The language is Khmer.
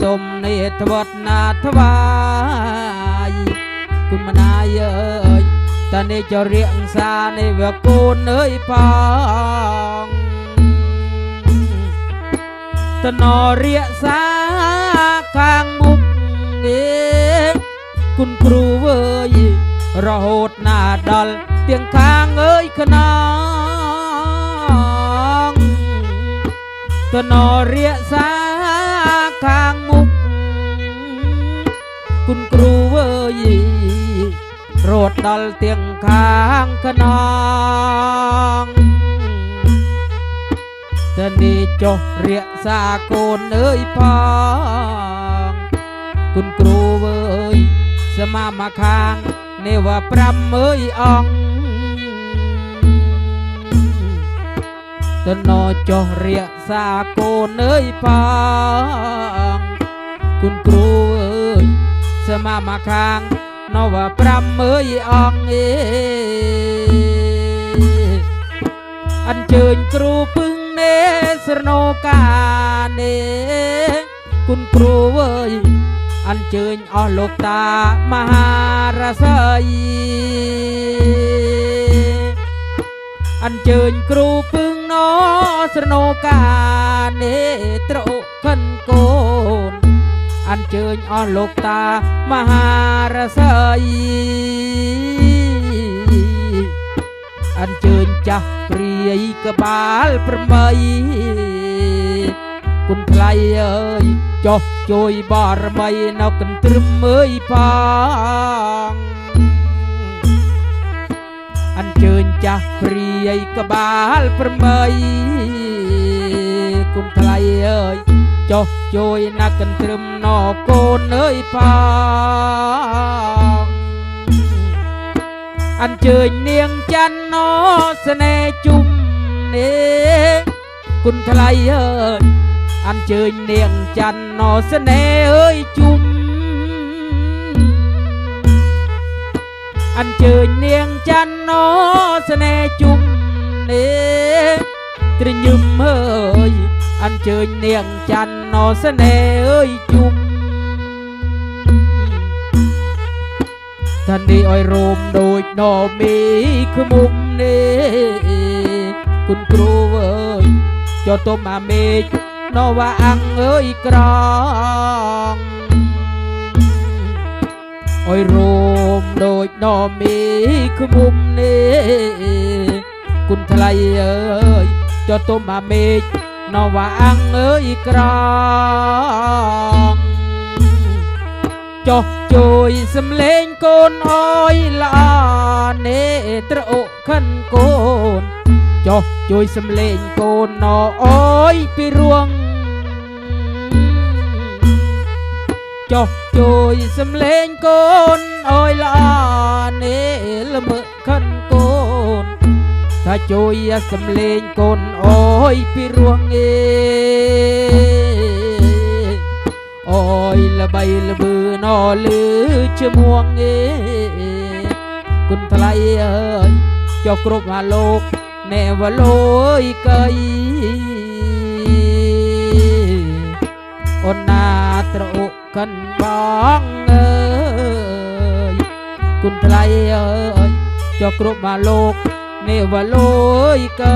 សុំនេធវត្តណាថ្វាយគុណមនាយអើយតនេះចរៀងសានេះវាកូនអើយផងតនរៀកសាខាងមុខនេះគុណគ្រូវើយរហូតណាដល់ទៀងខាងអើយខ្នងតនរៀកសាខា គុណគ្រូវើយរត់ដល់ទៀងខាងខ្នងតនេះចុះរៀកសាកូនអើយផងគុណគ្រូវើយសមាមកខាងនេះว่า5អើយអង្គតណោចុះរៀកសាកូនអើយផងគុណគ្រូអើយ សមាមកខាងនវ5អើយអង្គអេអញ្ជើញគ្រូពឹងនេស្រណោកានេគុណគ្រូអើយអញ្ជើញអស់លោកតាមហារស័យអញ្ជើញគ្រូពឹងណោស្រណោកានេត្រអុកិនកូន អញ្ជើញអស់លោកតាមហារស័យអញ្ជើញចាស់ព្រាយកបាលប្របីគុណថ្លៃអើយចុះជួយបរមីនៅកន្ទ្រឹមអើយផងអញ្ជើញចាស់ព្រាយកបាលប្របីគុណថ្លៃអើយ ចុះជួយណាក់កន្ទ្រឹមណកូនអើយផងអញ្ជើញនាងច័ន្ទណស្នេហ៍ជុំនេះគុណថ្លៃអើយអញ្ជើញនាងច័ន្ទណស្នេហ៍អើយជុំអញ្ជើញនាងច័ន្ទណោស្នេហ៍ជុំនេះត្រញឹមអើយ អញ្ជើញនាងច័ន្ទណោស្នេហ៍អើយជុំតានេះឲ្យរោមដូចណមីខ្មុំនេះគុណគ្រូអើយចុះទុំអាមេឃណវ៉ាអាំងអើយក្រងអើយរោមដូចដមីខ្មុំនេះគុណថ្លៃអើយចុះទុំអាមេឃ ណវ៉ាអាំងអើយក្រងចុះជួយសំលេងកូនអើយល្អនេះត្រអុខិនកូនចុះជួយសំលេងកូនណអើយពីរួងចុះជួយសំលេងកូនអើយល្អនេះល្មើខិនកូន ថាជួយសំលេងកូនអើយពីរួងអេអើយល្បីល្បឺណលឺជាមួងអេគុណថ្លៃអើយចុះគ្រប់ហាលោកណែវលយកៃអូនណាត្រអុកកិនបងអើយគុណថ្លៃអើយចុះគ្រប់មក เนวโลยไกล